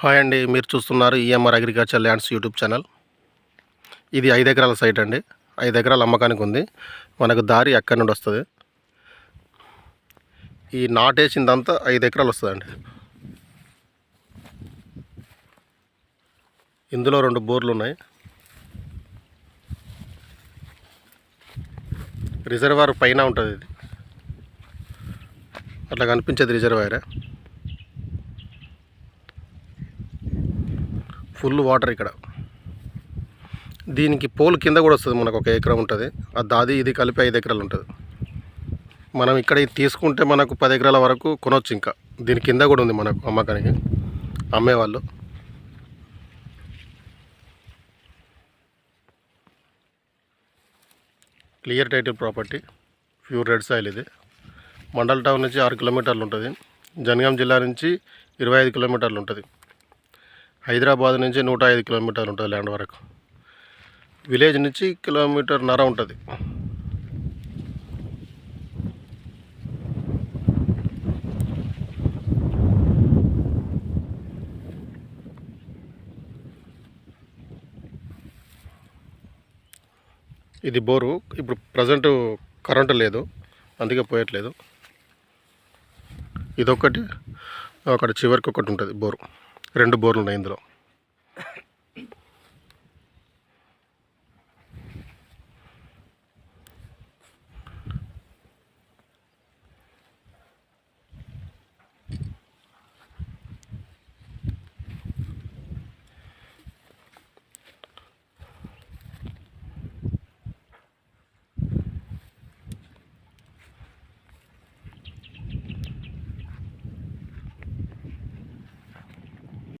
Hi అండి మీరు చూస్తున్నారు EMR agriculture lands YouTube channel. ఇది ఐదు ఎకరాల సైట్ అండి. ఐదు ఎకరాల అమ్మకానికి ఉంది. మనకు దారి అక్కడి నుండి వస్తుంది. ఈ నాటేసిందంతా ఐదు ఎకరాలు వస్తుందండి. ఇందులో రెండు బోర్లు ఉన్నాయి. రిజర్వాయర్ పైన ఉంటుంది ఇది. అట్లా కనిపించేది రిజర్వాయరే. ఫుల్ వాటర్ ఇక్కడ. దీనికి పోల్ కింద కూడా వస్తుంది మనకు ఒక ఎకరం ఉంటుంది. ఆ దాది ఇది కలిపి ఐదు ఎకరాలు ఉంటుంది. మనం ఇక్కడ ఇది తీసుకుంటే మనకు పది ఎకరాల వరకు కొనవచ్చు ఇంకా. దీని కింద కూడా ఉంది మనకు అమ్మకానికి. అమ్మేవాళ్ళు. Clear title property pure red soil ఇది. మండల్ టౌన్ నుంచి ఆరు కిలోమీటర్లు ఉంటుంది. జనగాం జిల్లా నుంచి ఇరవై ఐదు కిలోమీటర్లు ఉంటుంది. హైదరాబాద్ నుంచి నూట ఐదు కిలోమీటర్లు ఉంటుంది ల్యాండ్ వరకు. విలేజ్ నుంచి కిలోమీటర్ నర ఉంటుంది. ఇది బోరు. ఇప్పుడు ప్రజెంట్ కరెంటు లేదు. అందుకే పోయట్లేదు. ఇదొకటి అక్కడ చివరికి ఒకటి ఉంటుంది బోరు. రెండు బోర్లు ఉన్నాయి ఇందులో.